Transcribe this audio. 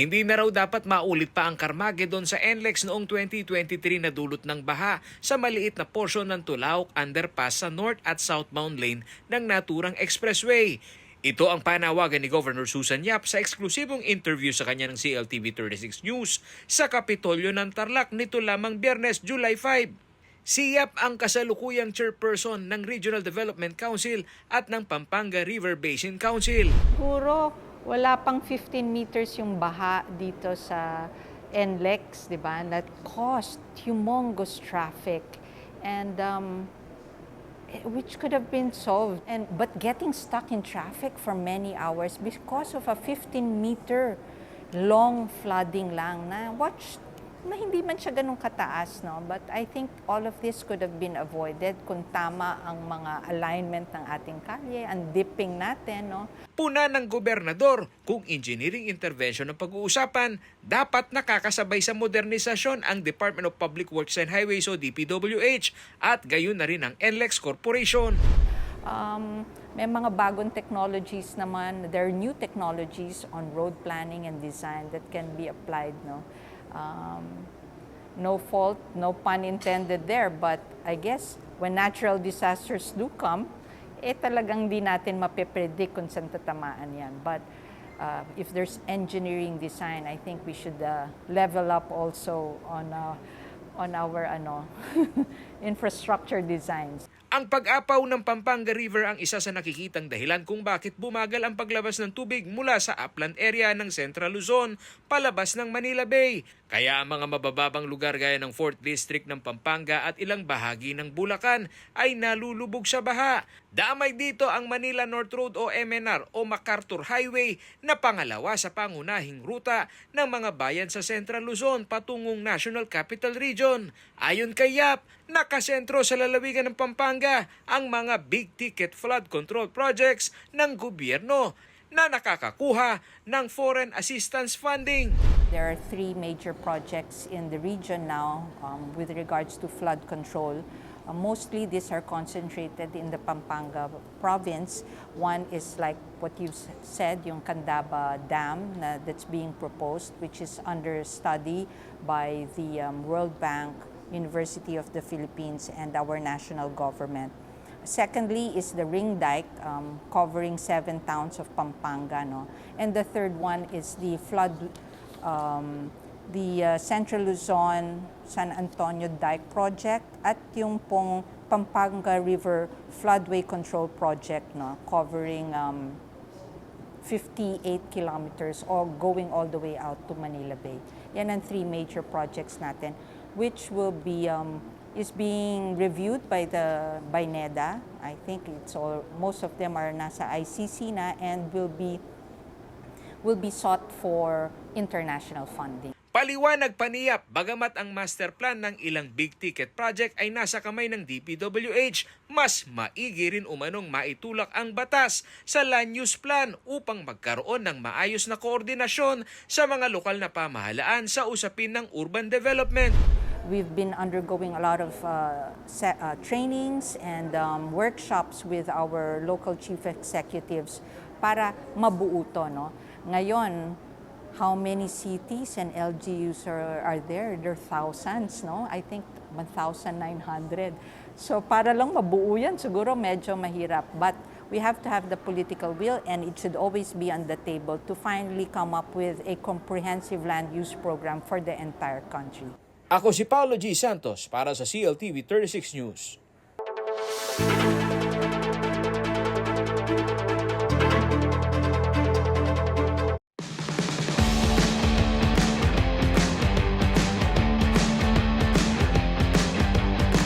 Hindi na raw dapat maulit pa ang Carmageddon sa NLEX noong 2023 na dulot ng baha sa maliit na porsyon ng Tulaok Underpass sa north at southbound lane ng naturang expressway. Ito ang panawagan ni Governor Susan Yap sa eksklusibong interview sa kanya ng CLTV 36 News sa Kapitolyo ng Tarlac nito lamang Biyernes, July 5. Si Yap ang kasalukuyang chairperson ng Regional Development Council at ng Pampanga River Basin Council. Siguro wala pang 15 meters yung baha dito sa NLEX, di ba? That caused humongous traffic. And um, eh, which could have been solved. And but getting stuck in traffic for many hours because of a 15 meter long flooding lang na watch na hindi man siya ganun kataas, no? But I think all of this could have been avoided kung tama ang mga alignment ng ating kalye, ang dipping natin, no? Puna ng gobernador kung engineering intervention ang pag-uusapan, dapat nakakasabay sa modernisasyon ang Department of Public Works and Highways o DPWH at gayon na rin ang NLEX Corporation. Um, may mga bagong technologies naman. There are new technologies on road planning and design that can be applied. No, um, no fault, no pun intended there. But I guess when natural disasters do come, eh talagang di natin mapipredict kung saan tatamaan yan. But uh, if there's engineering design, I think we should uh, level up also on uh, on our ano infrastructure designs. Ang pag-apaw ng Pampanga River ang isa sa nakikitang dahilan kung bakit bumagal ang paglabas ng tubig mula sa upland area ng Central Luzon palabas ng Manila Bay. Kaya ang mga mabababang lugar gaya ng 4th District ng Pampanga at ilang bahagi ng Bulacan ay nalulubog sa baha. Damay dito ang Manila North Road o MNR o MacArthur Highway na pangalawa sa pangunahing ruta ng mga bayan sa Central Luzon patungong National Capital Region. Ayon kay Yap, nakasentro sa lalawigan ng Pampanga ang mga big ticket flood control projects ng gobyerno na nakakakuha ng foreign assistance funding. There are three major projects in the region now um, with regards to flood control. Uh, mostly these are concentrated in the Pampanga province. One is like what you said, yung Candaba Dam na, that's being proposed, which is under study by the um, World Bank, University of the Philippines, and our national government. Secondly is the ring dike um, covering seven towns of Pampanga. No? And the third one is the flood, um, the uh, Central Luzon San Antonio Dike Project at yung pong Pampanga River Floodway Control Project no? covering um, 58 kilometers or going all the way out to Manila Bay. Yan ang three major projects natin which will be um, is being reviewed by the by NEDA. I think it's all most of them are nasa ICC na and will be will be sought for international funding. Paliwanag paniyap, bagamat ang master plan ng ilang big ticket project ay nasa kamay ng DPWH, mas maigi rin umanong maitulak ang batas sa land use plan upang magkaroon ng maayos na koordinasyon sa mga lokal na pamahalaan sa usapin ng urban development. We've been undergoing a lot of uh, uh, trainings and um, workshops with our local chief executives para mabuo to. No? Ngayon, how many cities and LGUs are, are there? There are thousands, no? I think 1,900. So para lang mabuo yan, siguro medyo mahirap. But we have to have the political will and it should always be on the table to finally come up with a comprehensive land use program for the entire country. Ako si Paulo G. Santos para sa CLTV 36 News.